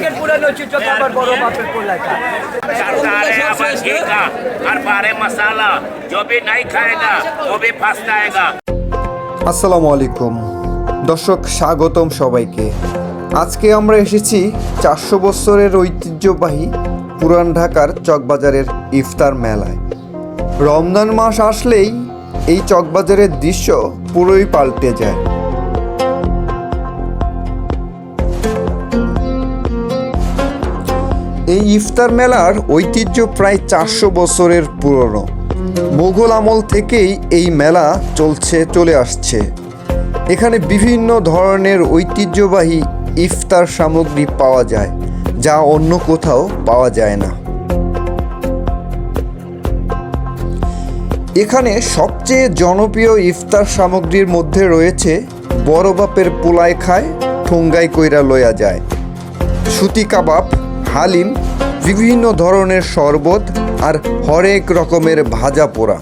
আগের পুরানো চিত্র আমার বড় বাপের পোলাটা सरकार है अमन घी का हर बारे मसाला जो भी नहीं खाएगा वो भी पछताएगा আসসালামু আলাইকুম দর্শক স্বাগতম সবাইকে আজকে আমরা এসেছি চারশো বছরের ঐতিহ্যবাহী পুরান ঢাকার চকবাজারের ইফতার মেলায় রমজান মাস আসলেই এই চকবাজারের দৃশ্য পুরোই পাল্টে যায় এই ইফতার মেলার ঐতিহ্য প্রায় চারশো বছরের পুরনো। মোগল আমল থেকেই এই মেলা চলছে, চলে আসছে। এখানে বিভিন্ন ধরনের ঐতিহ্যবাহী ইফতার সামগ্রী পাওয়া যায়, যা অন্য কোথাও পাওয়া যায় না। এখানে সবচেয়ে জনপ্রিয় ইফতার সামগ্রীর মধ্যে রয়েছে বড় বাপের পোলায় খায় ঠোঙ্গাই কইরা লয়া যায়। সুতি কাবাব হালিম বিভিন্ন ধরনের শরবত আর হরেক রকমের ভাজা পোড়া।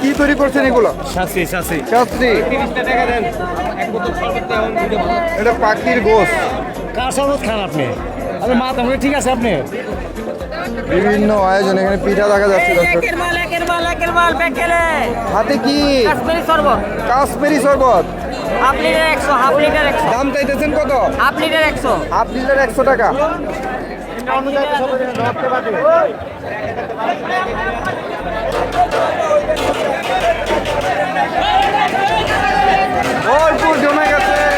কি তৈরি করছেন এগুলো এটা পাখির গোস কার শরবত খান আপনি? আরে মা ঠিক আছে আপনি? বিভিন্ন আয়োজন এখানে পিঠা দেখা যাচ্ছে হাতে কি? কাশ্মীরি শরবত। কাশ্মীরি শরবত। হাফ লিটার একশো হাফ লিটার একশো। দাম চাইতেছেন কত? হাফ লিটার একশো। হাফ লিটার একশো টাকা। ভরপুর জমে গেছে।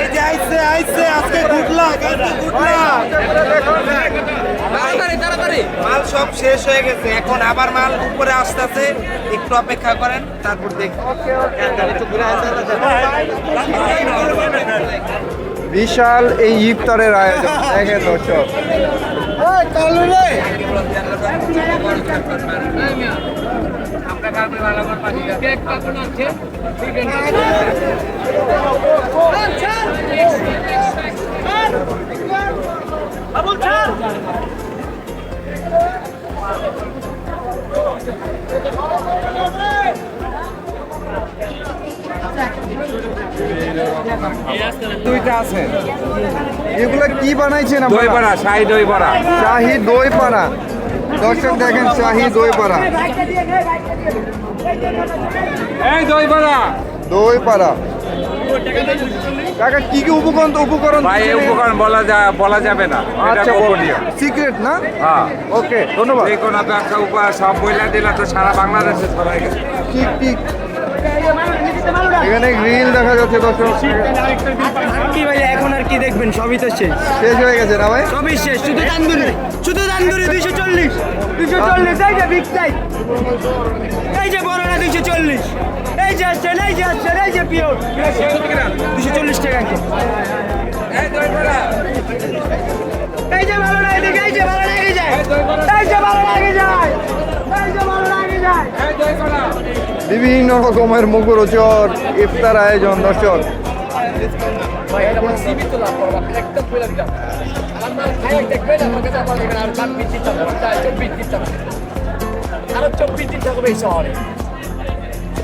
এই যে আইছে আইছে আজকে গুড লাক আজকে গুড লাক তাড়াতাড়ি তাড়াতাড়ি। মাল সব শেষ হয়ে গেছে এখন আবার মাল উপরে আসতেছে। একটু অপেক্ষা করেন তারপর দেখি। বিশাল এই ইফতারের আয়োজন দেখেন দর্শক। দুইটা আছে। এগুলো কি বানাইছেন দই পাড়া শাহি দই পাড়া শাহি দই পাড়া দর্শক দেখেন শাহি দই পাড়া এই দই বড়া দই পাড়া কাকা কি কি উপকরণ উপকরণ ভাই এই উপকরণ বলা যা বলা যাবে না। এটা আচ্ছা গোপনীয়। সিক্রেট না? হ্যাঁ। ওকে ধন্যবাদ। যে কোনো ব্যবসা উপহার সব বইলা দিলে তো সারা বাংলাদেশে ছড়াই গেছে। ঠিক ঠিক। এখানে গ্রিল দেখা যাচ্ছে দর্শক। কি ভাই এখন আর কি দেখবেন? সবই তো শেষ। শেষ হয়ে গেছে না ভাই? সবই শেষ। শুধু তান্দুরি শুধু তান্দুরি দুইশো চল্লিশ। দুশো চল্লিশ এই যে বিগ সাইজ এই যে বড়রা দুইশো চল্লিশ। এই যে আসছেন এই যে আসছেন এই যে পিওর দুশো চল্লিশ টাকা এই যে ভালো লাগে এদিকে এই যে ভালো লাগে যায়। এই যে ভালো লাগে যায়। বিভিন্ন রকমের মুখরোচক ইফতার আয়োজন দর্শক। আরও চব্বিশ দিন থাকবে এই শহরে।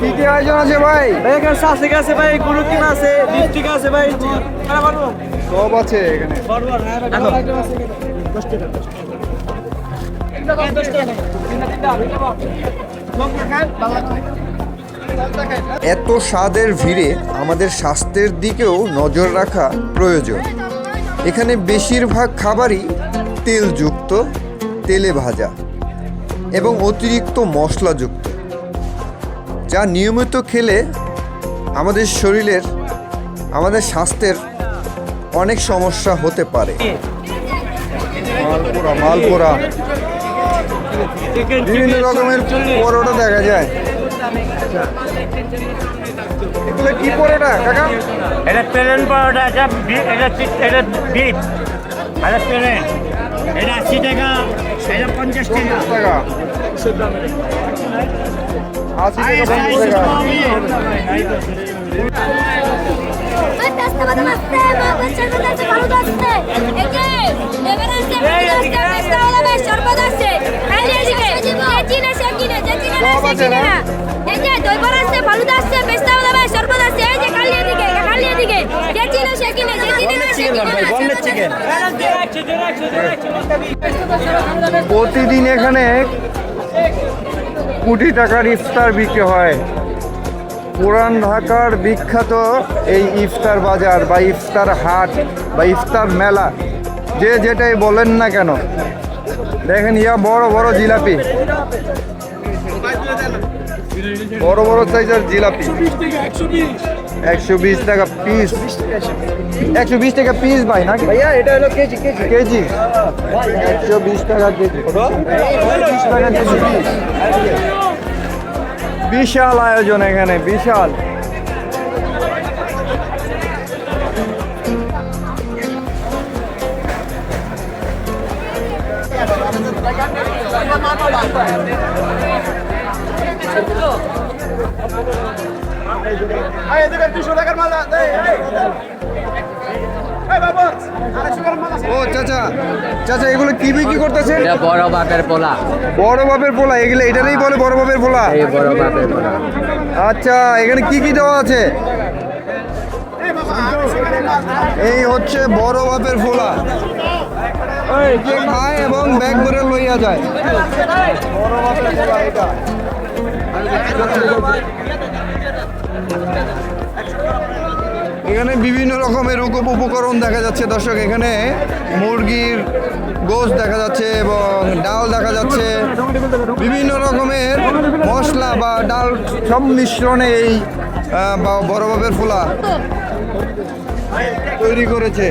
কি কি আয়োজন আছে ভাই? এখানে শাসিক আছে ভাই গুরু আছে ডিস্ট্রিক আছে ভাই সব আছে এখানে। এত স্বাদের ভিড়ে আমাদের স্বাস্থ্যের দিকেও নজর রাখা প্রয়োজন। এখানে বেশিরভাগ খাবারই তেলযুক্ত তেলে ভাজা এবং অতিরিক্ত মশলাযুক্ত, যা নিয়মিত খেলে আমাদের শরীরের, আমাদের স্বাস্থ্যের অনেক সমস্যা হতে পারে। মালপোড়া মালপোড়া। বিভিন্ন রকমের পরোটা দেখা যায়। এগুলো কি পরোটা, কাকা? এটা প্লেন পরোটা, এটা এটা এটা বিট এটা প্লেন। এটা আশি টাকা এটা পঞ্চাশ টাকা টাকা আশি টাকা পঞ্চাশ টাকা Até as tabadas nas temas, deixa eu ver se falo das temas. É que, é verdade, é verdade, é verdade, é verdade, সর্বদা আছে এই যে এদিকে যে চিনে সে কিনে যে চিনে না সে কিনে না এই যে দই বড়া আছে ফালুদা পেস্তা বাদাম প্রতিদিন এখানে কোটি টাকার ইফতার বিক্রি হয়। পুরান ঢাকার বিখ্যাত এই ইফতার বাজার বা ইফতার হাট বা ইফতার মেলা যে যেটাই বলেন না কেন। দেখেন ইয়া বড় বড় জিলাপি। বড় বড় সাইজের জিলাপি। একশো বিশ টাকা পিস একশো বিশ টাকা পিস ভাই নাকি? ভাইয়া এটা হলো কেজি কেজি। কেজি। একশো বিশ টাকা কেজি। বিশ টাকা কেজি। বিশাল আয়োজন এখানে বিশাল। ও চাচা চাচা এগুলো কি বিক্রি করতেছেন? এটা বড় বাপের পোলা। বড় বাপের পোলা এগুলো এটারই বলে বড় বাপের পোলা। এই বড় বাপের পোলা। আচ্ছা এখানে কি কি দেওয়া আছে? এই হচ্ছে বড় বাপের ফোলা যে খায় এবং ব্যাগ করে লইয়া যায়। বড় বাপের ফোলা এটা। এখানে বিভিন্ন রকমের উপ উপকরণ দেখা যাচ্ছে দর্শক। এখানে মুরগির গোশ দেখা যাচ্ছে এবং ডাল দেখা যাচ্ছে। বিভিন্ন রকমের মশলা বা ডাল সব মিশ্রণে এই আহ, বা- বড় বাপের ফোলা তৈরি করেছে।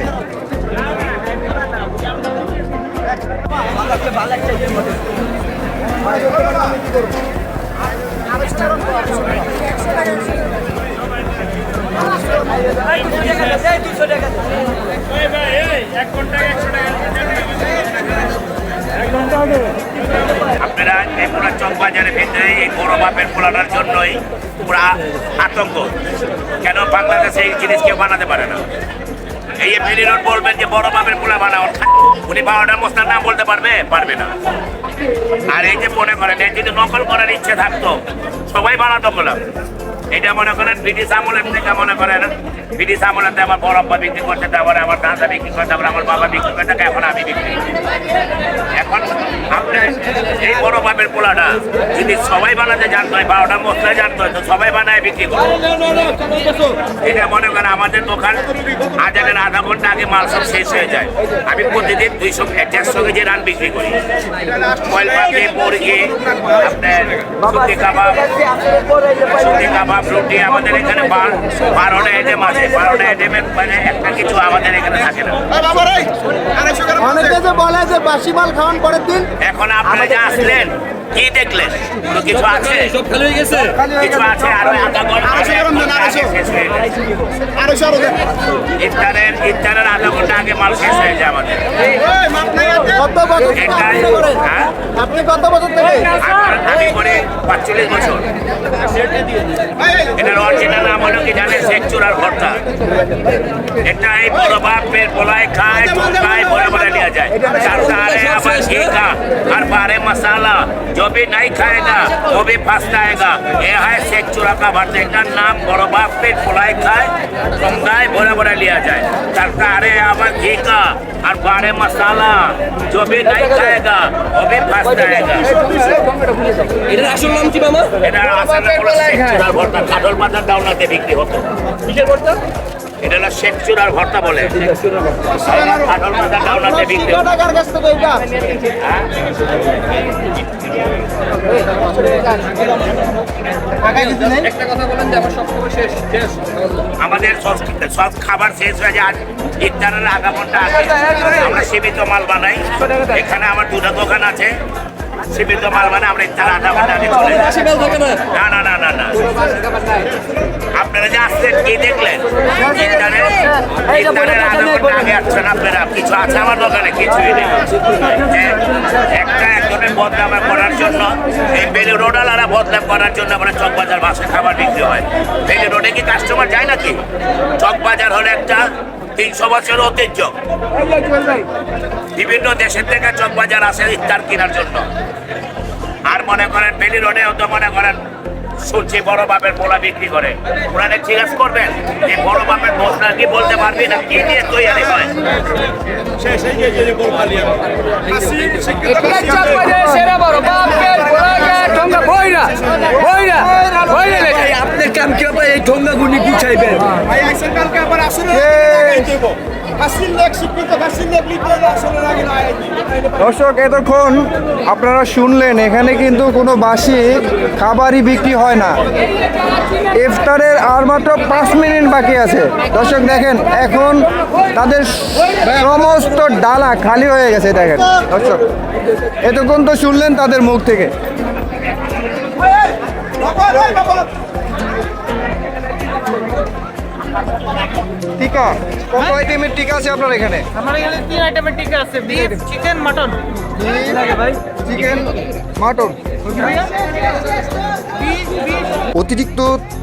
আপনারা এই পুরো চক বাজারের ভিতরে এই বড় বাপের পোলাটার জন্যই পুরা আতঙ্ক। কেন বাংলাদেশে এই জিনিস কেউ বানাতে পারে না? এই মেরি রোড বলবেন যে বড় বাপের পোলা বানাও। উনি বারোটা মশলার নাম বলতে পারবে? পারবে না। আর এই যে মনে করেন যদি নকল করার ইচ্ছে থাকতো, সবাই বানাতো বললাম এটা মনে করেন ব্রিটিশ আমলের থেকে মনে করেন ব্রিটিশ আমলেতে আমার বড় আব্বা বিক্রি করতে তারপরে আমার দাদা বিক্রি করতে তারপরে আমার বাবা বিক্রি করতে এখন আমি বিক্রি করি। এখন আপনার এই বড় বাপের পোলাটা যদি সবাই বানাতে জানতো হয় বারোটা মশলা জানতো, তো সবাই বানায় বিক্রি করে এটা মনে করেন আমাদের দোকান, আজানের আধা ঘণ্টা আগে মাল সব শেষ হয়ে যায়। আমি প্রতিদিন দুইশো দেড়শো কেজি রান বিক্রি করি। কয়েল পাখি মুরগি, আপনার সুতি কাবাব সুতি কাবাব রুটি আমাদের এখানে বারোটা আইটেম আছে। বারোটা আইটেমের মানে একটা কিছু আমাদের এখানে থাকে না। অনেকে যে বলে যে বাসি মাল খাওয়ান পরের দিন এখন আপনারা যে আসলেন কি দেখলেন? কিছু আছে? কিছু আছে? আরও ইফতারের ইফতারের আধা ঘণ্টা আগে মাল শেষ হয়ে যায় আমাদের। হ্যাঁ? এটার অরিজিনাল নাম হলো কি জানে শেখ চূড়ার ভর্তা। এটা এই বড় বাপের খায় খায় বড় বড় যায়। তার আবার ঘি আর বারে মশালা। जो भी नहीं खाएगा वो भी पछताएगा ये है शेख चूड़ा का भर्ता এটার নাম বড় বাপের পোলায় খায় চুলকায় বড় বড় লিয়া যায় তার সারে আবার ঘी का हर बारे मसाला जो भी नहीं खाएगा वो भी पछताएगा এটার আসল নাম কি মামা এটার আসলে হলো শেখ চূড়ার ভর্তা কাঠল বাজার ডাউনাতে বিক্রি হতো কিসের ভর্তা এটা হলো শেখ চূড়ার ভর্তা বলে। আমাদের সব খাবার শেষ হয়ে যায় ইফতারের আধা ঘণ্টা আমরা সীমিত মাল বানাই। এখানে আমার দুটো দোকান আছে। সীমিত মাল বানাই আমরা ইফতার আধা ঘণ্টা না না না। না আপনারা যে আসছেন কি দেখলেন? ইফতারের ইফতারের আধা ঘণ্টা আগে আসছেন আপনারা। কিছু আছে আমার দোকানে? কিছুই নেই। একটা একজনের বদনাম করার জন্য এই বেলি রোডালারা বদনাম করার জন্য আমরা চকবাজার বাসে খাবার বিক্রি হয়। বেলি রোডে কি কাস্টমার যায় নাকি? চকবাজার হলো একটা তিনশো বছর ঐতিহ্য। বিভিন্ন দেশের থেকে চকবাজার আসে ইফতার কেনার জন্য। আর মনে করেন বেলি রোডেও তো মনে করেন শুনছি বড় বাপের পোলা বিক্রি করে। ওনারা জিজ্ঞাসা করবেন যে বড় বাপের পোলা কি বলতে পারবি না? কি দিয়ে তৈরি হয়? আপনার কাম কি এই ঠোঙ্গা গুনি গুছাইবেন। দর্শক এতক্ষণ আপনারা শুনলেন এখানে কিন্তু কোনো বাসি খাবারই বিক্রি হয় না। ইফতারের আর মাত্র পাঁচ মিনিট বাকি আছে। দর্শক দেখেন এখন তাদের সমস্ত ডালা খালি হয়ে গেছে দেখেন। দর্শক এতক্ষণ তো শুনলেন তাদের মুখ থেকে। টিকা? কত আইটেমের টিকা আছে আপনার এখানে? আমার এখানে তিন আইটেমের টিকা আছে beef chicken mutton. Chicken mutton. অতিরিক্ত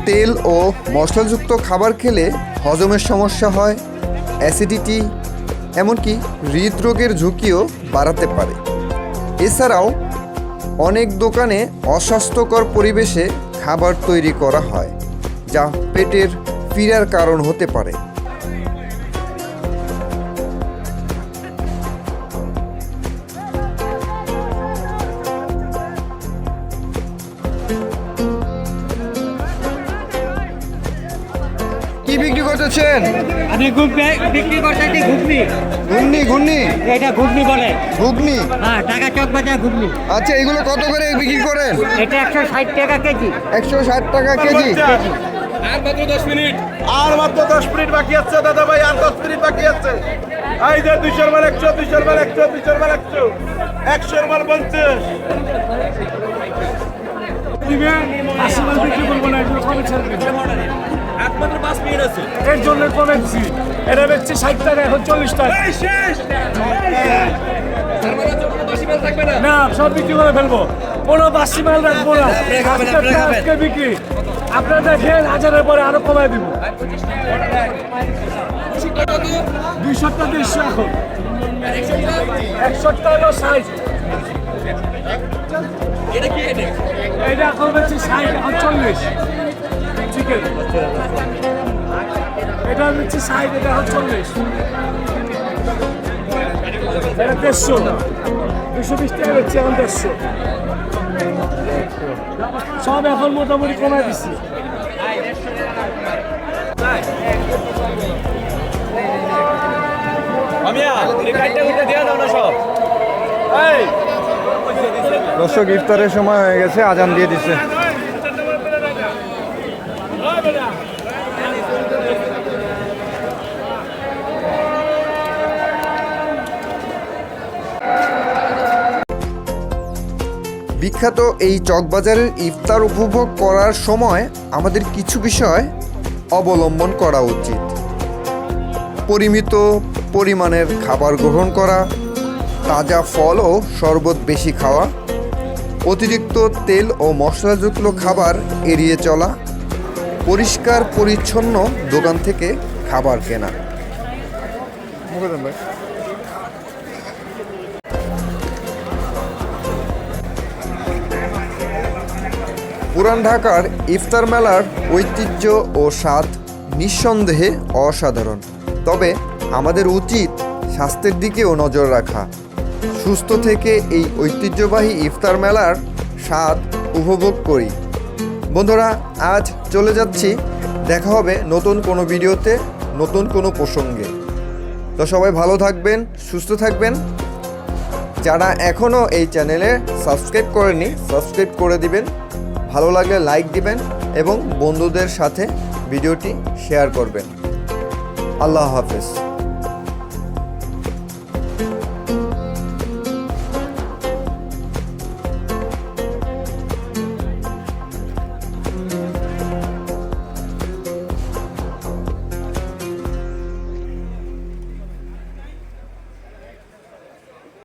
তেল ও মশলাযুক্ত খাবার খেলে হজমের সমস্যা হয় অ্যাসিডিটি এমনকি হৃদরোগের ঝুঁকিও বাড়াতে পারে। এছাড়াও অনেক দোকানে অস্বাস্থ্যকর পরিবেশে খাবার তৈরি করা হয় যা পেটের পীড়ার কারণ হতে পারে। করতেছেন আমি ঘুগনি বিক্রি করতে ঘুগনি। ঘুগনি ঘুগনি? এটা ঘুগনি বলে। ঘুগনি? হ্যাঁ টাকা চক বাজার ঘুগনি। আচ্ছা এগুলো কত করে বিক্রি করেন? এটা একশো ষাট টাকা কেজি। একশো ষাট টাকা কেজি? আর মাত্র দশ মিনিট। আর মাত্র দশ মিনিট বাকি আছে দাদা ভাই আর দশ মিনিট বাকি আছে। এই যে দুইশোর মাল একশো দুইশোর মাল একশো দুইশোর মাল একশো। একশোর মাল পঞ্চাশ। একমাত্র পাঁচ মিনিট আছে। এর জন্য কমেছি এটা বেচছি ষাট টাকা এখন চল্লিশ টাকা। না না সব বিক্রি করে ফেলব। কোনো বাসি মাল রাখব না। আজকে বিক্রি। আপনারা দেখেন হাজারের পরে আরও কমায় দিব। দুইশো টাকা দেড়শো এখন। একশো টাকা সাইজ এটা কি এটা? এটা এখন হচ্ছে ষাট এখন চল্লিশ। চিকেন এটা হচ্ছে ষাট এটা এখন চল্লিশ। এটা দেড়শো। দুশো বিশ টাকা হচ্ছে এখন দেড়শো। সব এখন মোটামুটি কমায় দিচ্ছি। দর্শক ইফতারের সময় হয়ে গেছে আজান দিয়ে দিচ্ছে। বিখ্যাত এই চকবাজারের ইফতার উপভোগ করার সময় আমাদের কিছু বিষয় অবলম্বন করা উচিত। পরিমিত পরিমাণের খাবার গ্রহণ করা, তাজা ফল ও শরবত বেশি খাওয়া, অতিরিক্ত তেল ও মশলাযুক্ত খাবার এড়িয়ে চলা, পরিষ্কার পরিচ্ছন্ন দোকান থেকে খাবার কেনা। পুরান ঢাকার ইফতার মেলার ঐতিহ্য ও স্বাদ নিঃসন্দেহে অসাধারণ। তবে আমাদের উচিত স্বাস্থ্যের দিকেও নজর রাখা। সুস্থ থেকে এই ঐতিহ্যবাহী ইফতার মেলার স্বাদ উপভোগ করি। বন্ধুরা, আজ চলে যাচ্ছি। দেখা হবে নতুন কোনো ভিডিওতে, নতুন কোনো প্রসঙ্গে। তো সবাই ভালো থাকবেন, সুস্থ থাকবেন। যারা এখনও এই চ্যানেলে সাবস্ক্রাইব করেনি সাবস্ক্রাইব করে দিবেন। ভালো লাগলে লাইক দিবেন এবং বন্ধুদের সাথে ভিডিওটি শেয়ার করবেন। আল্লাহ হাফেজ।